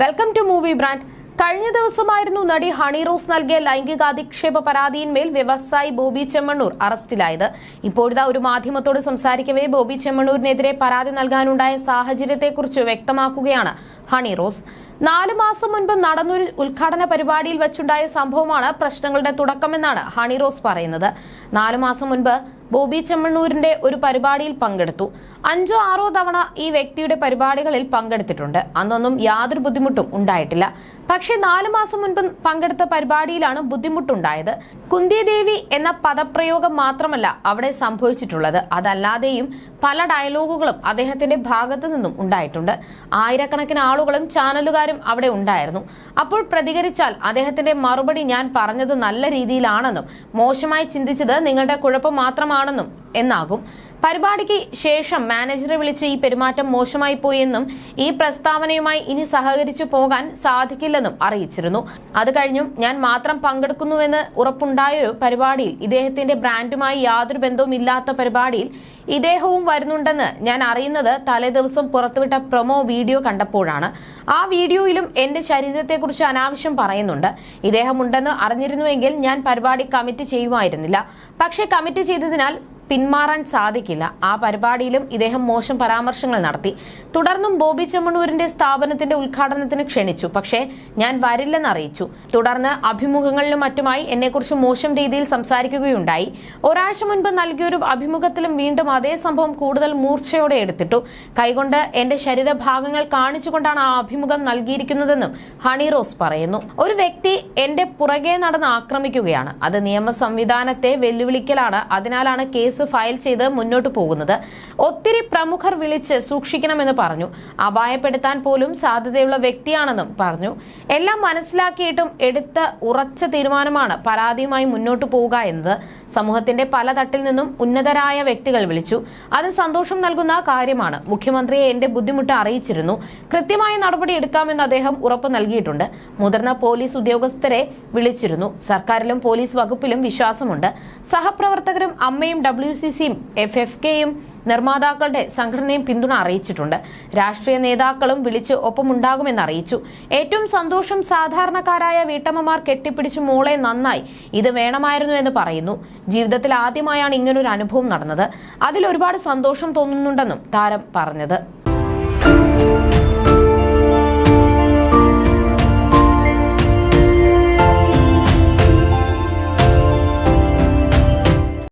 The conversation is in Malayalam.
വെൽക്കം ടു മൂവി ബ്രാൻഡ് കഴിഞ്ഞ ദിവസമായിരുന്നു നടി ഹണി റോസ് നൽകിയ ലൈംഗികാധിക്ഷേപ പരാതിയിന്മേൽ വ്യവസായി ബോബി ചെമ്മണ്ണൂർ അറസ്റ്റിലായത്. ഇപ്പോഴിതാ ഒരു മാധ്യമത്തോട് സംസാരിക്കവേ ബോബി ചെമ്മണ്ണൂരിനെതിരെ പരാതി നൽകാനുണ്ടായ സാഹചര്യത്തെക്കുറിച്ച് വ്യക്തമാക്കുകയാണ് ഹണി റോസ്. നാലു മാസം മുൻപ് നടന്നൊരു ഉദ്ഘാടന പരിപാടിയിൽ വെച്ചുണ്ടായ സംഭവമാണ് പ്രശ്നങ്ങളുടെ തുടക്കമെന്നാണ് ഹണി റോസ് പറയുന്നത്. നാലു മാസം മുൻപ് ബോബി ചെമ്മണ്ണൂരിന്റെ ഒരു പരിപാടിയിൽ പങ്കെടുത്തു. അഞ്ചോ ആറോ തവണ ഈ വ്യക്തിയുടെ പരിപാടികളിൽ പങ്കെടുത്തിട്ടുണ്ട്. അന്നൊന്നും യാതൊരു ബുദ്ധിമുട്ടും ഉണ്ടായിട്ടില്ല. പക്ഷേ നാലു മാസം മുൻപ് പങ്കെടുത്ത പരിപാടിയിലാണ് ബുദ്ധിമുട്ടുണ്ടായത്. കുന്തിദേവി എന്ന പദപ്രയോഗം മാത്രമല്ല അവിടെ സംഭവിച്ചിട്ടുള്ളത്. അതല്ലാതെയും പല ഡയലോഗുകളും അദ്ദേഹത്തിന്റെ ഭാഗത്തു നിന്നും ഉണ്ടായിട്ടുണ്ട്. ആയിരക്കണക്കിന് ആളുകളും ചാനലുകാരും അവിടെ ഉണ്ടായിരുന്നു. അപ്പോൾ പ്രതികരിച്ചാൽ അദ്ദേഹത്തിന്റെ മറുപടി ഞാൻ പറഞ്ഞത് നല്ല രീതിയിലാണെന്നും മോശമായി ചിന്തിച്ചത് നിങ്ങളുടെ കുഴപ്പം മാത്രമാണെന്നും എന്നാകും. പരിപാടിക്ക് ശേഷം മാനേജറെ വിളിച്ച് ഈ പെരുമാറ്റം മോശമായി പോയെന്നും ഈ പ്രസ്താവനയുമായി ഇനി സഹകരിച്ചു പോകാൻ സാധിക്കില്ലെന്നും അറിയിച്ചിരുന്നു. അത് കഴിഞ്ഞും ഞാൻ മാത്രം പങ്കെടുക്കുന്നുവെന്ന് ഉറപ്പുണ്ടായൊരു പരിപാടിയിൽ ഇദ്ദേഹത്തിന്റെ ബ്രാൻഡുമായി യാതൊരു ബന്ധവും ഇല്ലാത്ത പരിപാടിയിൽ ഇദ്ദേഹവും വരുന്നുണ്ടെന്ന് ഞാൻ അറിയുന്നത് തലേദിവസം പുറത്തുവിട്ട പ്രൊമോ വീഡിയോ കണ്ടപ്പോഴാണ്. ആ വീഡിയോയിലും എന്റെ ശരീരത്തെക്കുറിച്ച് അനാവശ്യം പറയുന്നുണ്ട്. ഇദ്ദേഹം ഉണ്ടെന്ന് അറിഞ്ഞിരുന്നുവെങ്കിൽ ഞാൻ പരിപാടി കമ്മിറ്റ് ചെയ്യുമായിരുന്നില്ല. പക്ഷേ കമ്മിറ്റ് ചെയ്തതിനാൽ പിന്മാറാൻ സാധിക്കില്ല. ആ പരിപാടിയിലും ഇദ്ദേഹം മോശം പരാമർശങ്ങൾ നടത്തി. തുടർന്നും ബോബി ചെമ്മണൂരിന്റെ സ്ഥാപനത്തിന്റെ ഉദ്ഘാടനത്തിന് ക്ഷണിച്ചു. പക്ഷേ ഞാൻ വരില്ലെന്ന് അറിയിച്ചു. തുടർന്ന് അഭിമുഖങ്ങളിലും മറ്റുമായി എന്നെക്കുറിച്ച് മോശം രീതിയിൽ സംസാരിക്കുകയുണ്ടായി. ഒരാഴ്ച മുൻപ് നൽകിയൊരു അഭിമുഖത്തിലും വീണ്ടും അതേ സംഭവം കൂടുതൽ മൂർച്ചയോടെ എടുത്തിട്ടു. കൈകൊണ്ട് എന്റെ ശരീരഭാഗങ്ങൾ കാണിച്ചുകൊണ്ടാണ് ആ അഭിമുഖം നൽകിയിരിക്കുന്നതെന്നും ഹണി റോസ് പറയുന്നു. ഒരു വ്യക്തി എന്റെ പുറകെ നടന്ന് ആക്രമിക്കുകയാണ്. അത് നിയമ സംവിധാനത്തെ വെല്ലുവിളിക്കലാണ്. അതിനാലാണ് കേസ് ഫയൽ ചെയ്ത് മുന്നോട്ട് പോകുന്നത്. ഒത്തിരി പ്രമുഖർ വിളിച്ച് സൂക്ഷിക്കണമെന്ന് പറഞ്ഞു. അപായപ്പെടുത്താൻ പോലും സാധ്യതയുള്ള വ്യക്തിയാണെന്നും പറഞ്ഞു. എല്ലാം മനസ്സിലാക്കിയിട്ടും എടുത്ത ഉറച്ച തീരുമാനമാണ് പരാതിയുമായി മുന്നോട്ട് പോവുക എന്നത്. സമൂഹത്തിന്റെ പല തട്ടിൽ നിന്നും ഉന്നതരായ വ്യക്തികൾ വിളിച്ചു. അത് സന്തോഷം നൽകുന്ന കാര്യമാണ്. മുഖ്യമന്ത്രിയെ എന്റെ ബുദ്ധിമുട്ട് അറിയിച്ചിരുന്നു. കൃത്യമായ നടപടി എടുക്കാമെന്ന് അദ്ദേഹം ഉറപ്പ് നൽകിയിട്ടുണ്ട്. മുതിർന്ന പോലീസ് ഉദ്യോഗസ്ഥരെ വിളിച്ചിരുന്നു. സർക്കാരിലും പോലീസ് വകുപ്പിലും വിശ്വാസമുണ്ട്. സഹപ്രവർത്തകരും അമ്മയും ഡബ്ല്യു സി സിയും എഫ് എഫ് കെയും നിർമ്മാതാക്കളുടെ സംഘടനയും പിന്തുണ അറിയിച്ചിട്ടുണ്ട്. രാഷ്ട്രീയ നേതാക്കളും വിളിച്ച് ഒപ്പമുണ്ടാകുമെന്ന് അറിയിച്ചു. ഏറ്റവും സന്തോഷം സാധാരണക്കാരായ വീട്ടമ്മമാർ കെട്ടിപ്പിടിച്ച് മോളെ നന്നായി ഇത് വേണമായിരുന്നു എന്ന് പറയുന്നു. ജീവിതത്തിൽ ആദ്യമായാണ് ഇങ്ങനൊരു അനുഭവം നടന്നത്. അതിൽ ഒരുപാട് സന്തോഷം തോന്നുന്നുണ്ടെന്നും താരം പറഞ്ഞത്.